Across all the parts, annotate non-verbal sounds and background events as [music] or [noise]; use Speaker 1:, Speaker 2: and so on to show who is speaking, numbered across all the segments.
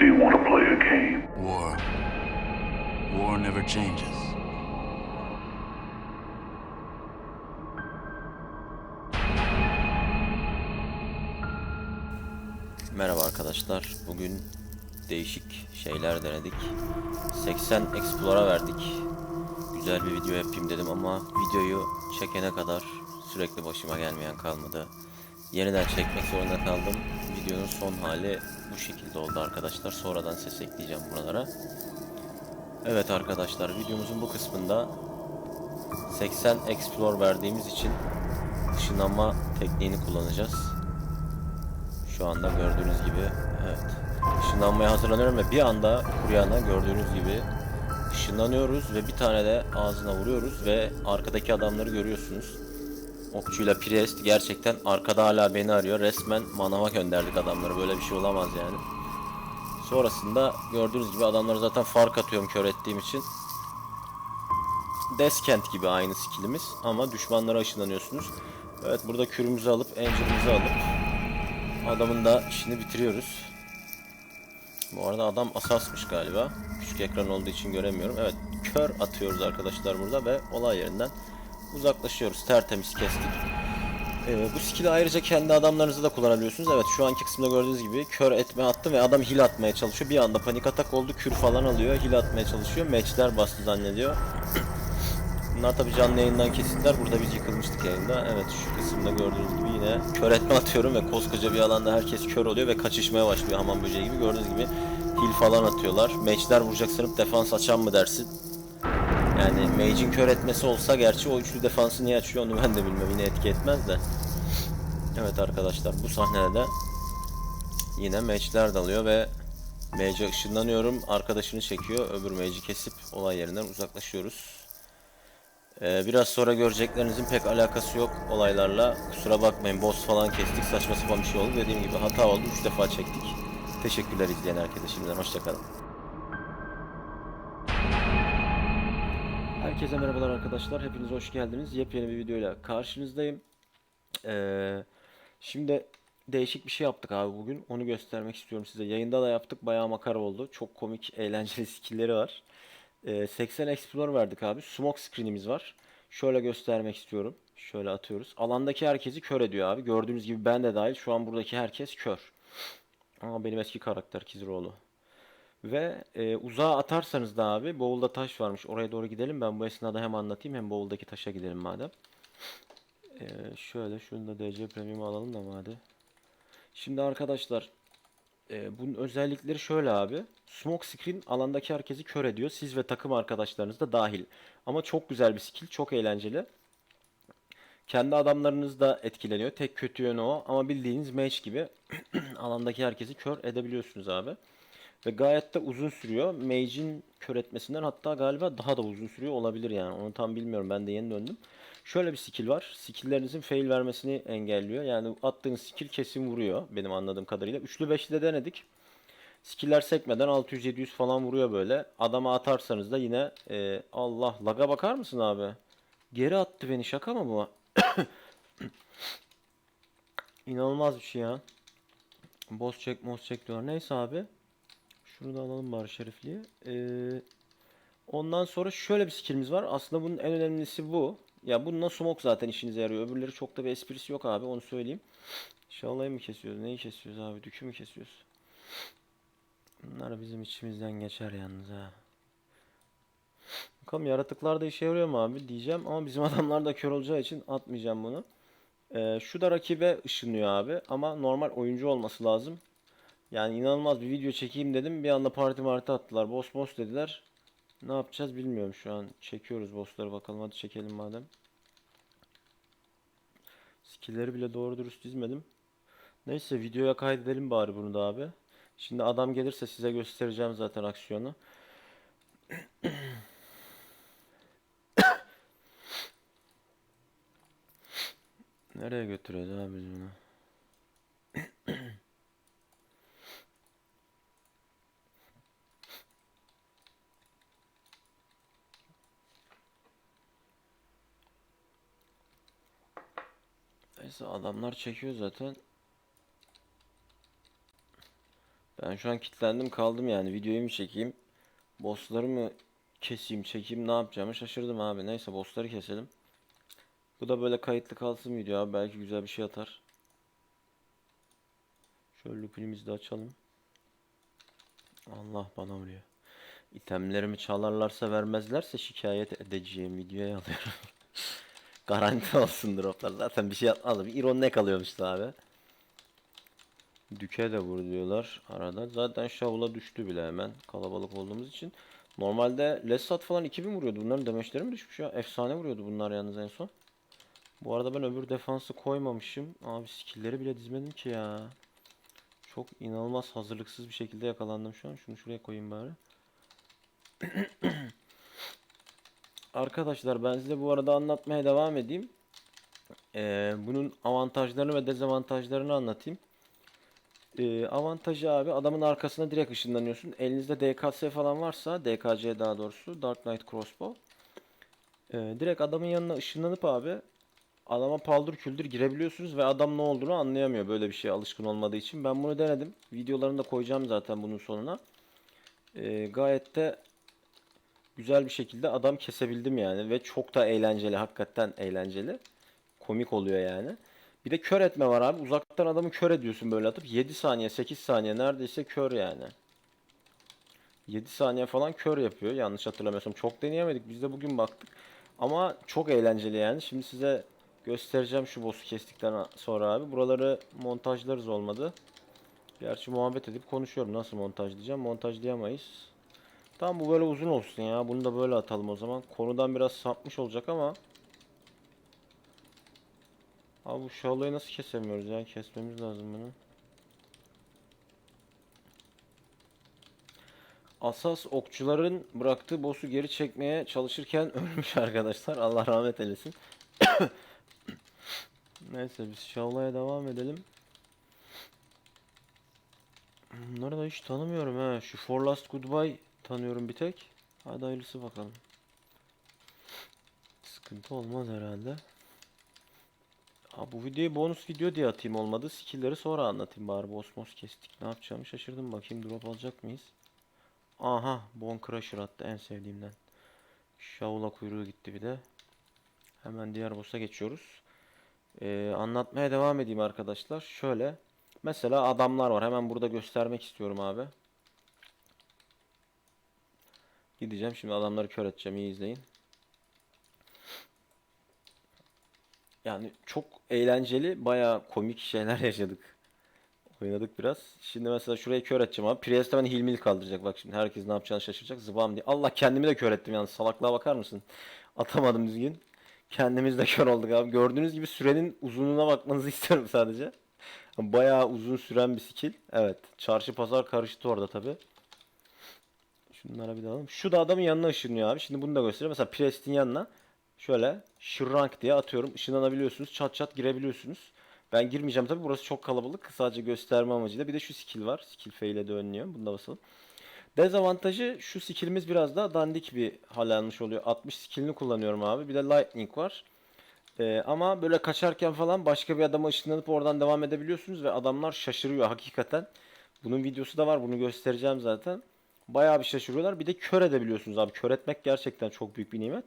Speaker 1: Do you want to play a game?
Speaker 2: War. War never changes.
Speaker 3: Merhaba arkadaşlar. Bugün değişik şeyler denedik. 80 Explorer'a verdik. Güzel bir video yapayım dedim ama videoyu çekene kadar sürekli başıma gelmeyen kalmadı. Yeniden çekmek zorunda kaldım. Videonun son hali bu şekilde oldu arkadaşlar. Sonradan ses ekleyeceğim buralara. Evet arkadaşlar videomuzun bu kısmında 80 Explore verdiğimiz için ışınlanma tekniğini kullanacağız. Şu anda gördüğünüz gibi evet. Işınlanmaya hazırlanıyorum ve bir anda Kuryana gördüğünüz gibi ışınlanıyoruz ve bir tane de ağzına vuruyoruz ve arkadaki adamları görüyorsunuz. Okçuyla Priest gerçekten arkada hala beni arıyor. Resmen manava gönderdik adamları. Böyle bir şey olamaz yani. Sonrasında gördüğünüz gibi adamları zaten fark atıyorum kör ettiğim için. Deskent gibi aynı skillimiz ama düşmanlara ışınlanıyorsunuz. Evet burada kürümüzü alıp angel'ımızı alıp Adamın da işini bitiriyoruz. Bu arada adam asasmış galiba. Küçük ekran olduğu için göremiyorum. Evet kör atıyoruz arkadaşlar burada ve olay yerinden uzaklaşıyoruz. Tertemiz kestik. Ee, bu skill'i ayrıca kendi adamlarınızı da kullanabiliyorsunuz. Evet şu anki kısımda gördüğünüz gibi kör etme attı ve adam heal atmaya çalışıyor. Bir anda panik atak oldu. Kür falan alıyor. Heal atmaya çalışıyor. Matchler bastı zannediyor. Bunlar tabi canlı yayından kesitler. Burada biz yıkılmıştık yayında. Evet şu kısımda gördüğünüz gibi yine kör etme atıyorum ve koskoca bir alanda herkes kör oluyor ve kaçışmaya başlıyor hamam böceği gibi. Gördüğünüz gibi heal falan atıyorlar. Mage'ler vuracak sanıp defans açan mı dersin? Yani mage'in kör etmesi olsa gerçi o üçlü defansı niye açıyor onu ben de bilmem. Yine etki etmez de. Evet arkadaşlar bu sahnede de yine mage'ler dalıyor ve mage'e ışınlanıyorum. Arkadaşını çekiyor. Öbür mage'i kesip olay yerinden uzaklaşıyoruz. Ee, biraz sonra göreceklerinizin pek alakası yok olaylarla. Kusura bakmayın boss falan kestik saçma sapan bir şey oldu. Dediğim gibi hata oldu 3 defa çektik. Teşekkürler izleyen herkese şimdiden hoşçakalın. Herkese merhabalar arkadaşlar. Hepiniz hoş geldiniz. Yepyeni bir videoyla karşınızdayım. Ee, şimdi değişik bir şey yaptık abi bugün. Onu göstermek istiyorum size. Yayında da yaptık. Bayağı makara oldu. Çok komik, [laughs] eğlenceli skill'leri var. Ee, 80 Explorer verdik abi. Smoke screen'imiz var. Şöyle göstermek istiyorum. Şöyle atıyoruz. Alandaki herkesi kör ediyor abi. Gördüğünüz gibi ben de dahil. Şu an buradaki herkes kör. Ama benim eski karakter Kiziroğlu. Ve e, uzağa atarsanız da abi bowl'da taş varmış. Oraya doğru gidelim. Ben bu esnada hem anlatayım hem bowl'daki taşa gidelim madem. Ee, şöyle şunu da DC Premium alalım da madem. Şimdi arkadaşlar e, bunun özellikleri şöyle abi. Smoke screen alandaki herkesi kör ediyor. Siz ve takım arkadaşlarınız da dahil. Ama çok güzel bir skill. Çok eğlenceli. Kendi adamlarınız da etkileniyor. Tek kötü yönü o. Ama bildiğiniz mage gibi [clears throat] alandaki herkesi kör edebiliyorsunuz abi. Ve gayet de uzun sürüyor. Mage'in kör etmesinden hatta galiba daha da uzun sürüyor olabilir yani. Onu tam bilmiyorum. Ben de yeni döndüm. Şöyle bir skill var. Skill'lerinizin fail vermesini engelliyor. Yani attığınız skill kesin vuruyor benim anladığım kadarıyla. Üçlü beşli de denedik. Skiller sekmeden 600-700 falan vuruyor böyle. Adama atarsanız da yine e, Allah laga bakar mısın abi? Geri attı beni şaka mı bu? [coughs] İnanılmaz bir şey ya. Boss check, boss check diyorlar. Neyse abi. Şunu da alalım bari şerifliği. Ee, ondan sonra şöyle bir skillimiz var. Aslında bunun en önemlisi bu. Ya bununla smoke zaten işinize yarıyor. Öbürleri çok da bir esprisi yok abi onu söyleyeyim. Şalayı mı kesiyoruz? Neyi kesiyoruz abi? Dükü mü kesiyoruz? Bunlar bizim içimizden geçer yalnız ha. Bakalım yaratıklar da işe yarıyor mu abi diyeceğim ama bizim [laughs] adamlar da kör olacağı için atmayacağım bunu. Ee, şu da rakibe ışınlıyor abi ama normal oyuncu olması lazım. Yani inanılmaz bir video çekeyim dedim. Bir anda parti marti attılar. Boss boss dediler. Ne yapacağız bilmiyorum şu an. Çekiyoruz bossları bakalım. Hadi çekelim madem. Skill'leri bile doğru dürüst dizmedim. Neyse videoya kaydedelim bari bunu da abi. Şimdi adam gelirse size göstereceğim zaten aksiyonu. [coughs] Nereye götürüyoruz abi bunu? Neyse adamlar çekiyor zaten. Ben şu an kilitlendim kaldım yani. Videoyu mu çekeyim? Bossları mı keseyim, çekeyim ne yapacağımı şaşırdım abi. Neyse bossları keselim. Bu da böyle kayıtlı kalsın video abi. Belki güzel bir şey atar. Şöyle loop'imizi de açalım. Allah bana vuruyor. İtemlerimi çalarlarsa vermezlerse şikayet edeceğim videoya alıyorum. [laughs] Garanti [laughs] olsun droplar. Zaten bir şey atmadı. Bir iron ne kalıyormuş abi. Düke de vur diyorlar arada. Zaten Şavul'a düştü bile hemen kalabalık olduğumuz için. Normalde Lestat falan 2000 vuruyordu. Bunların demeçleri mi düşmüş ya? Efsane vuruyordu bunlar yalnız en son. Bu arada ben öbür defansı koymamışım. Abi skill'leri bile dizmedim ki ya. Çok inanılmaz hazırlıksız bir şekilde yakalandım şu an. Şunu şuraya koyayım bari. [clears throat] Arkadaşlar ben size bu arada anlatmaya devam edeyim. Ee, bunun avantajlarını ve dezavantajlarını anlatayım. Ee, avantajı abi adamın arkasına direkt ışınlanıyorsun. Elinizde DKS falan varsa DKC daha doğrusu Dark Knight Crossbow. Ee, direkt adamın yanına ışınlanıp abi adama paldır küldür girebiliyorsunuz ve adam ne olduğunu anlayamıyor böyle bir şeye alışkın olmadığı için. Ben bunu denedim. Videolarını da koyacağım zaten bunun sonuna. Ee, gayet de güzel bir şekilde adam kesebildim yani ve çok da eğlenceli hakikaten eğlenceli. Komik oluyor yani. Bir de kör etme var abi. Uzaktan adamı kör ediyorsun böyle atıp 7 saniye 8 saniye neredeyse kör yani. 7 saniye falan kör yapıyor yanlış hatırlamıyorsam. Çok deneyemedik biz de bugün baktık. Ama çok eğlenceli yani. Şimdi size göstereceğim şu boss'u kestikten sonra abi. Buraları montajlarız olmadı. Gerçi muhabbet edip konuşuyorum. Nasıl montajlayacağım? Montajlayamayız. Tamam bu böyle uzun olsun ya. Bunu da böyle atalım o zaman. Konudan biraz sapmış olacak ama. Abi bu şalayı nasıl kesemiyoruz ya? Kesmemiz lazım bunu. Asas okçuların bıraktığı boss'u geri çekmeye çalışırken [laughs] ölmüş arkadaşlar. Allah rahmet eylesin. [coughs] Neyse biz şavlaya devam edelim. Bunları da hiç tanımıyorum ha. Şu For Last Goodbye tanıyorum bir tek. Hadi hayırlısı bakalım. Sıkıntı olmaz herhalde. Ha, bu videoyu bonus video diye atayım olmadı. Skill'leri sonra anlatayım bari. Boss kestik. Ne yapacağımı şaşırdım. Bakayım drop alacak mıyız? Aha. Bone Crusher attı en sevdiğimden. Shaula kuyruğu gitti bir de. Hemen diğer boss'a geçiyoruz. Ee, anlatmaya devam edeyim arkadaşlar. Şöyle. Mesela adamlar var. Hemen burada göstermek istiyorum abi. Gideceğim. Şimdi adamları kör edeceğim. İyi izleyin. Yani çok eğlenceli, bayağı komik şeyler [laughs] yaşadık. Oynadık biraz. Şimdi mesela şurayı kör edeceğim abi. Priest hemen hilmil kaldıracak. Bak şimdi herkes ne yapacağını şaşıracak. Zıbam diye. Allah kendimi de kör ettim yalnız. Salaklığa bakar mısın? Atamadım düzgün. Kendimiz de kör olduk abi. Gördüğünüz gibi sürenin uzunluğuna bakmanızı [laughs] istiyorum sadece. Bayağı uzun süren bir skill. Evet. Çarşı pazar karıştı orada tabi. Şunlara bir alalım. Şu da adamın yanına ışınlıyor abi. Şimdi bunu da göstereyim. Mesela Priest'in yanına şöyle shrunk diye atıyorum. Işınlanabiliyorsunuz. Çat çat girebiliyorsunuz. Ben girmeyeceğim tabi. Burası çok kalabalık. Sadece gösterme amacıyla. Bir de şu skill var. Skill fail ile de önlüyor. Bunu da basalım. Dezavantajı şu skillimiz biraz daha dandik bir hal almış oluyor. 60 skillini kullanıyorum abi. Bir de lightning var. Ee, ama böyle kaçarken falan başka bir adama ışınlanıp oradan devam edebiliyorsunuz ve adamlar şaşırıyor hakikaten. Bunun videosu da var. Bunu göstereceğim zaten. Bayağı bir şaşırıyorlar. Bir de kör edebiliyorsunuz abi. Kör etmek gerçekten çok büyük bir nimet.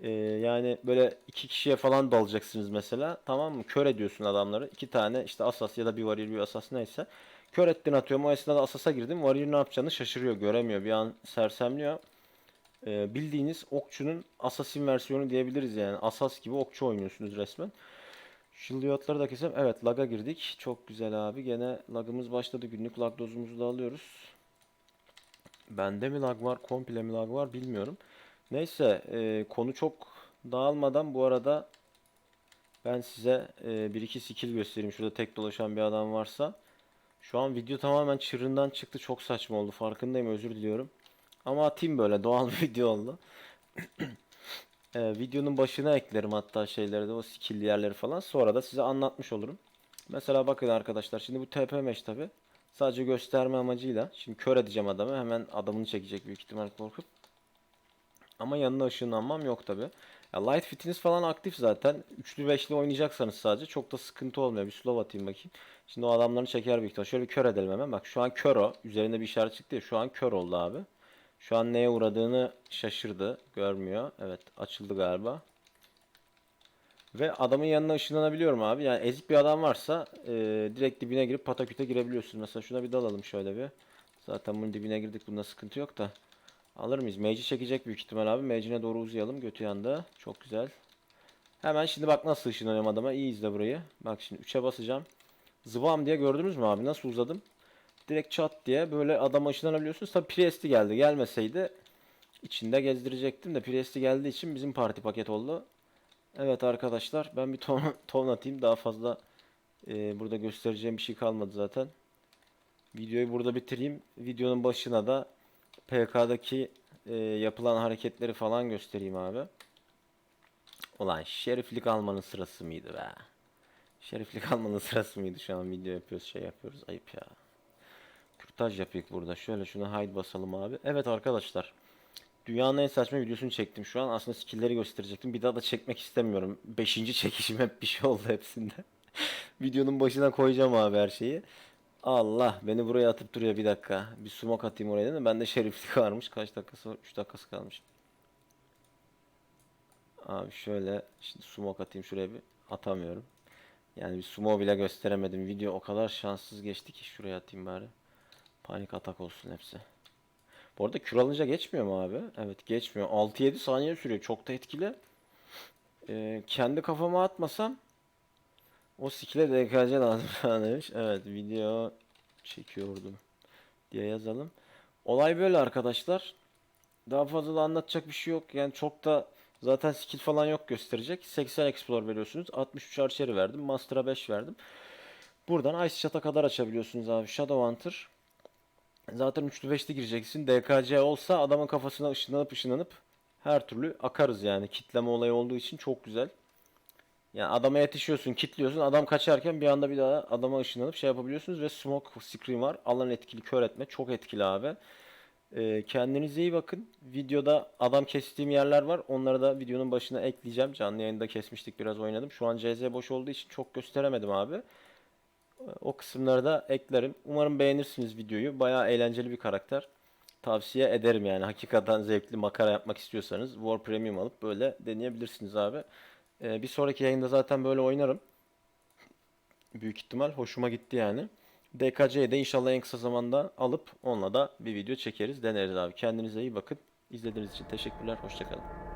Speaker 3: Ee, yani böyle iki kişiye falan dalacaksınız mesela. Tamam mı? Kör ediyorsun adamları. İki tane işte asas ya da bir varil bir asas neyse. Kör ettin atıyorum. O esnada asasa girdim. Varil ne yapacağını şaşırıyor. Göremiyor. Bir an sersemliyor. Ee, bildiğiniz okçunun assassin versiyonu diyebiliriz yani. Asas gibi okçu oynuyorsunuz resmen. Şıldiyotları da keselim. Evet laga girdik. Çok güzel abi. Gene lagımız başladı. Günlük lag dozumuzu da alıyoruz. Bende mi lag var, komple mi lag var bilmiyorum. Neyse, e, konu çok dağılmadan bu arada ben size e, bir iki skill göstereyim. Şurada tek dolaşan bir adam varsa. Şu an video tamamen çığırından çıktı. Çok saçma oldu. Farkındayım. Özür diliyorum. Ama atayım böyle. [laughs] Doğal bir video oldu. E, videonun başına eklerim hatta şeyleri de o skill yerleri falan. Sonra da size anlatmış olurum. Mesela bakın arkadaşlar. Şimdi bu TP mesh tabi. Sadece gösterme amacıyla. Şimdi kör edeceğim adamı. Hemen adamını çekecek büyük ihtimal korkup. Ama yanına ışınlanmam yok tabi. Ya light fitiniz falan aktif zaten. Üçlü beşli oynayacaksanız sadece çok da sıkıntı olmuyor. Bir slow atayım bakayım. Şimdi o adamları çeker büyük ihtimal. Şöyle bir kör edelim hemen. Bak şu an kör o. Üzerinde bir işaret çıktı ya. Şu an kör oldu abi. Şu an neye uğradığını şaşırdı. Görmüyor. Evet açıldı galiba. Ve adamın yanına ışınlanabiliyorum abi. Yani ezik bir adam varsa e, direkt dibine girip pataküte girebiliyorsun. Mesela şuna bir dalalım şöyle bir. Zaten bunun dibine girdik. Bunda sıkıntı yok da. Alır mıyız? Mage'i çekecek büyük ihtimal abi. Mage'ine doğru uzayalım. Götü yanda. Çok güzel. Hemen şimdi bak nasıl ışınlanıyorum adama. İyi izle burayı. Bak şimdi 3'e basacağım. Zıvam diye gördünüz mü abi? Nasıl uzadım? Direkt çat diye böyle adama ışınlanabiliyorsunuz. Tabi Priest'i geldi. Gelmeseydi içinde gezdirecektim de Priest'i geldiği için bizim parti paket oldu. Evet arkadaşlar ben bir ton, [laughs] ton atayım. Daha fazla e, burada göstereceğim bir şey kalmadı zaten. Videoyu burada bitireyim. Videonun başına da PK'daki e, yapılan hareketleri falan göstereyim abi. Ulan şeriflik almanın sırası mıydı be? Şeriflik [laughs] almanın sırası mıydı? Şu an video yapıyoruz, şey yapıyoruz. Ayıp ya. Kürtaj yapıyık burada. Şöyle şuna hide basalım abi. Evet arkadaşlar. Dünyanın en saçma videosunu çektim şu an. Aslında skill'leri gösterecektim. Bir daha da çekmek istemiyorum. Beşinci çekişim hep bir şey oldu hepsinde. [laughs] Videonun başına koyacağım abi her şeyi. Allah beni buraya atıp duruyor bir dakika. Bir smoke atayım oraya değil mi? Bende şeriflik [laughs] varmış. Kaç dakikası var? 3 dakikası kalmış. Abi şöyle şimdi smoke atayım şuraya bir atamıyorum. Yani bir smoke bile gösteremedim. Video o kadar şanssız geçti ki şuraya atayım bari. Panik atak olsun hepsi. Bu arada kür alınca geçmiyor mu abi? Evet geçmiyor. 6-7 saniye sürüyor. Çok da etkili. Ee, kendi kafama atmasam o skill'e DKC lazım [laughs] falan demiş. Evet video çekiyordum diye yazalım. Olay böyle arkadaşlar. Daha fazla da anlatacak bir şey yok. Yani çok da zaten skill falan yok gösterecek. 80 explore veriyorsunuz. 63 archer'i verdim. Master'a 5 verdim. Buradan Ice Shot'a kadar açabiliyorsunuz abi. Shadow Hunter. Zaten 3'lü 5'li gireceksin. DKC olsa adamın kafasına ışınlanıp ışınlanıp her türlü akarız yani. Kitleme olayı olduğu için çok güzel. Yani adama yetişiyorsun, kitliyorsun. Adam kaçarken bir anda bir daha adama ışınlanıp şey yapabiliyorsunuz ve smoke screen var. Alan etkili, kör etme. Çok etkili abi. Ee, kendinize iyi bakın. Videoda adam kestiğim yerler var. Onları da videonun başına ekleyeceğim. Canlı yayında kesmiştik biraz oynadım. Şu an CZ boş olduğu için çok gösteremedim abi. O kısımları da eklerim. Umarım beğenirsiniz videoyu. Bayağı eğlenceli bir karakter. Tavsiye ederim yani. Hakikaten zevkli makara yapmak istiyorsanız War Premium alıp böyle deneyebilirsiniz abi. Ee, bir sonraki yayında zaten böyle oynarım. Büyük ihtimal hoşuma gitti yani. DKC'yi de inşallah en kısa zamanda alıp onunla da bir video çekeriz, deneriz abi. Kendinize iyi bakın. İzlediğiniz için teşekkürler. Hoşçakalın.